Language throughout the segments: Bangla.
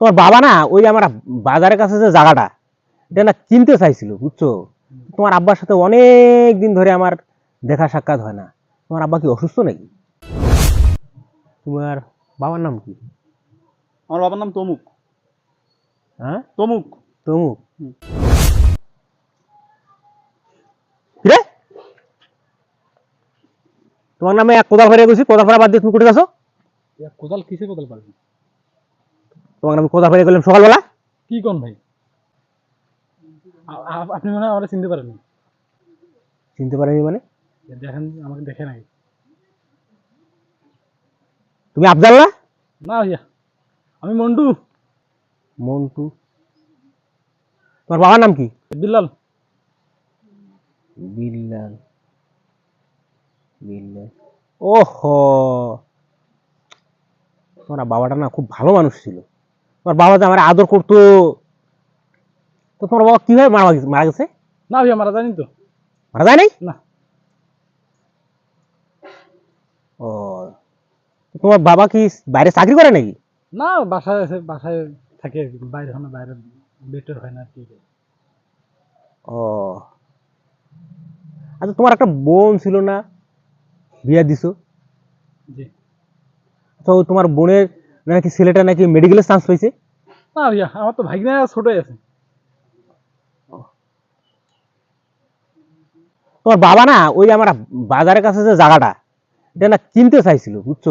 তোমার বাবা না ওই আমার বাজারের কাছে যে জায়গাটা এটা না কিনতে চাইছিল বুঝছ? তোমার আব্বার সাথে অনেক দিন ধরে আমার দেখা সাক্ষাৎ হয় না। তোমার আব্বা কি অসুস্থ নাকি? তোমার বাবার নাম কি? আমার বাবার নাম তমুক। হ্যাঁ? তমুক। তমুক। তোমার নামে এক কোদাল ফেরে গেছি কোদাল ফেরা বাদ দিয়ে তুমি কোথায় গেছো কোদাল কিসে কোদাল পারবি? তোমার নামে কোদাল ফেরে গেলাম সকালবেলা? কি কোন ভাই? আপনি মনে হয় আমরা চিনতে পারেননি। চিনতে পারিনি মানে? দেখেন আমাকে দেখে নাই তুমি আফজাল না? না ভাইয়া আমি মন্টু। মন্টু। তোমার বাবার নাম কি? বিল্লাল। বিল্লাল। বিল্লাল। ওহো! তোমার বাবাটা না খুব ভালো মানুষ ছিল। তোমার বাবা যে আমার আদর করতো তো তোমার বাবা কীভাবে মারা গেছে মারা গেছে? না ভাইয়া মারা জানি তো। মারা যায় নাই না। ও তোমার বাবা কি বাইরে চাকরি করে নাকি? না বাসায় আছে বাসায় থাকে বাইরে হয় না বাইরে বেটার হয় না কি। ও। আচ্ছা তোমার একটা বোন ছিল না? বিয়া দিছো? জি। তো তোমার বোনের নাকি ছেলেটা নাকি মেডিকেলের চান্স পাইছে? না ভাইয়া আমার তো ভাগনা ছোটই আছে। তোমার বাবা না ওই আমার বাজারের কাছে যে জায়গাটা এটা না কিনতে চাইছিল বুঝছ?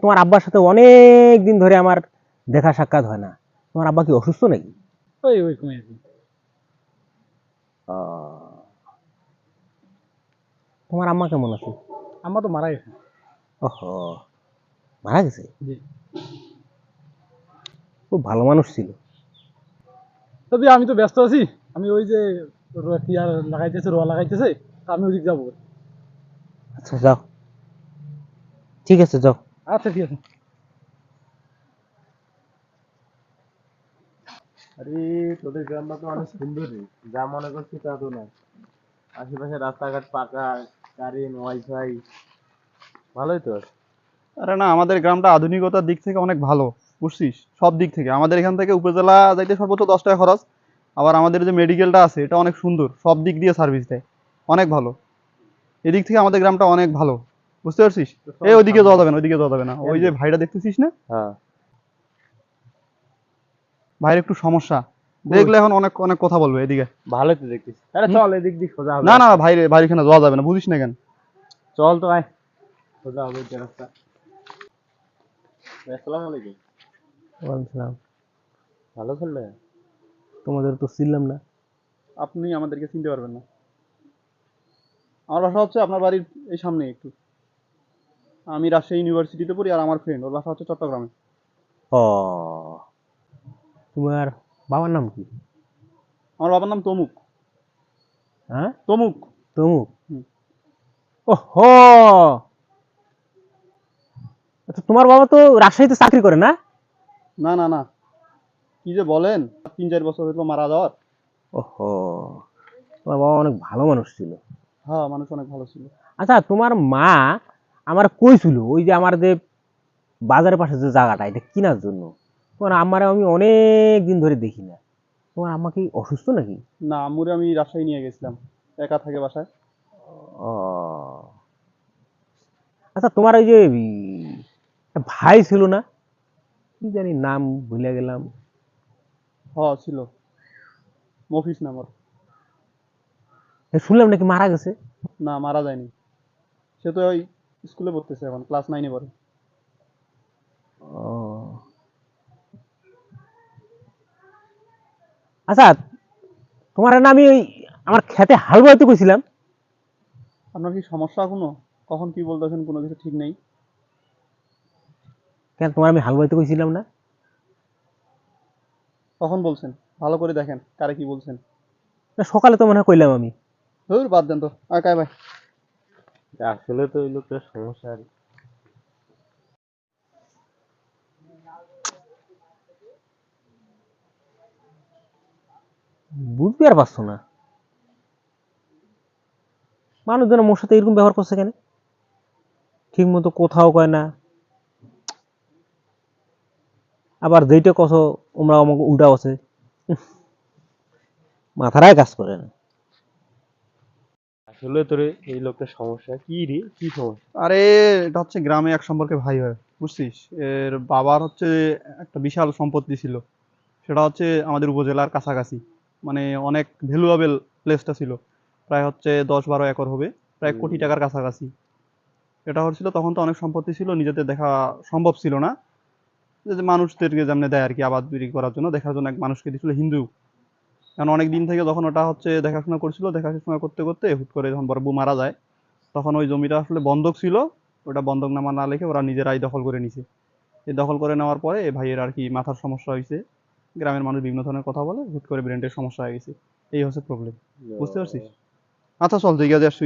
তোমার আব্বার সাথে অনেক দিন ধরে আমার দেখা সাক্ষাৎ হয় না। তোমার আব্বা কি অসুস্থ নাকি? ওই ওই কমে কি। তোমার আম্মা কেমন আছে? আম্মা তো মারা গেছে ওহো। মারা গেছে? খুব ভালো মানুষ ছিল। তবে আমি তো ব্যস্ত আছি। আমি ওই যে আর লাগাইতেছে রোয়া লাগাইতেছে আমি ওদিক যাব। আচ্ছা যাও। ঠিক আছে যাও। আচ্ছা ঠিক আছে। আরে তোদের গ্রামটা তো অনেক সুন্দর। রে যা মনে করছি তা তো না আশেপাশে রাস্তাঘাট পাকা কারেন্ট ওয়াইফাই ভালোই তো। আরে না আমাদের গ্রামটা আধুনিকতার দিক থেকে অনেক ভালো বুঝছিস? সব দিক থেকে। আমাদের এখান থেকে উপজেলা যাইতে সর্বোচ্চ দশ টাকা খরচ আবার আমাদের যে মেডিকেলটা আছে এটা অনেক সুন্দর সব দিক দিয়ে সার্ভিস দেয় অনেক ভালো। এদিক থেকে আমাদের গ্রামটা অনেক ভালো বুঝতে পারছিস? এই ওইদিকে যাওয়া যাবে না ওইদিকে যাওয়া যাবে না। ওই যে ভাইটা দেখতেছিস না? হ্যাঁ। ভাইয়ের একটু সমস্যা দেখলে এখন অনেক অনেক কথা বলবে এদিকে। ভালো তো দেখতিস আরে চল এদিক দিয়ে সোজা হবে। না না ভাই ভাইয়ের এখানে যাওয়া যাবে না বুঝিস না কেন? চল তো আয়। সোজা হবে রাস্তা। আসসালামু আলাইকুম। বলছিলাম ভালো চলবে তোমাদের তো ছিলাম না। আপনি আমাদেরকে চিনতে পারবেন না। আমার বাসা হচ্ছে আপনার বাড়ির এই সামনে একটু। আমি রাজশাহী ইউনিভার্সিটিতে পড়ি আর আমার ফ্রেন্ড ওর বাসা হচ্ছে চট্টগ্রামে। ও। তোমার বাবার নাম কি? আমার বাবার নাম তমুক। হ্যাঁ? তমুক। তমুক। ওহো! আচ্ছা তোমার বাবা তো রাজশাহীতে চাকরি করে না? না না না। কি যে বলেন? তিন চার বছর হইল মারা যাওয়ার। ওহো তোমার বাবা অনেক ভালো মানুষ ছিল। হ্যাঁ মানুষ অনেক ভালো ছিল। আচ্ছা তোমার মা আমার কইছিল ওই যে আমার যে বাজারের পাশে যে জায়গাটা এটা কেনার জন্য। তোমার আমার আমি অনেক দিন ধরে দেখি না। তোমার আম্মা কি অসুস্থ নাকি? না আম্মুরে আমি রাজশাহী নিয়ে গেছিলাম একা থাকে বাসায়। ও। আচ্ছা তোমার ওই যে ভাই ছিল না। কি জানি নাম ভুলে গেলাম। হ্যাঁ ছিল। মফিস নামর শুনলাম নাকি মারা গেছে? না মারা যায়নি। সে তো ওই স্কুলে পড়তেছে এখন ক্লাস নাইনে পড়ে। আচ্ছা তোমার না আমি ওই আমার খেতে হাল বইতে কইছিলাম। আপনার কি সমস্যা কোনো? কখন কি বলতেছেন কোনো কিছু ঠিক নেই? কেন তোমার আমি হাল বইতে কইছিলাম না? কখন বলছেন? ভালো করে দেখেন কারে কি বলছেন। না, সকালে তো মনে হয় কইলাম আমি। ধর বাদ দেন তো। আর কায় ভাই? আসলে তো ওই লোকটার সমস্যা আর বুঝতে আর পারছ না। মানুষজন মোর সাথে এরকম ব্যবহার করছে কেন? ঠিক মতো কোথাও কয় না। আবার যেইটা কত ওমরা আমাকে উল্টা আছে মাথারাই কাজ করে না। আসলে তোরে এই লোকটার সমস্যা কি রে? কি সমস্যা? আরে এটা হচ্ছে গ্রামে এক সম্পর্কে ভাই হয় বুঝছিস? এর বাবার হচ্ছে একটা বিশাল সম্পত্তি ছিল। সেটা হচ্ছে আমাদের উপজেলার কাছাকাছি। মানে অনেক ভ্যালুয়েবল প্লেসটা ছিল। প্রায় হচ্ছে দশ বারো একর হবে প্রায় কোটি টাকার কাছাকাছি। এটা হচ্ছিল তখন তো অনেক সম্পত্তি ছিল নিজেদের দেখা সম্ভব ছিল না। যে মানুষদেরকে যেমন দেয় আর কি আবাদ বিক্রি করার জন্য দেখার জন্য এক মানুষকে দিয়েছিল হিন্দু। কারণ অনেক দিন থেকে যখন ওটা হচ্ছে দেখাশোনা করছিল দেখাশোনা করতে করতে হুট করে যখন বড় মারা যায় তখন ওই জমিটা আসলে বন্ধক ছিল ওটা বন্ধক নামা না লিখে ওরা নিজেরাই দখল করে নিছে। এই দখল করে নেওয়ার পরে এই ভাইয়ের আর কি মাথার সমস্যা হয়েছে গ্রামের মানুষ বিভিন্ন ধরনের কথা বলে হুট করে ব্রেনের সমস্যা হয়ে গেছে। এই হচ্ছে প্রবলেম বুঝতে পারছিস? আচ্ছা চল দিয়ে আসছি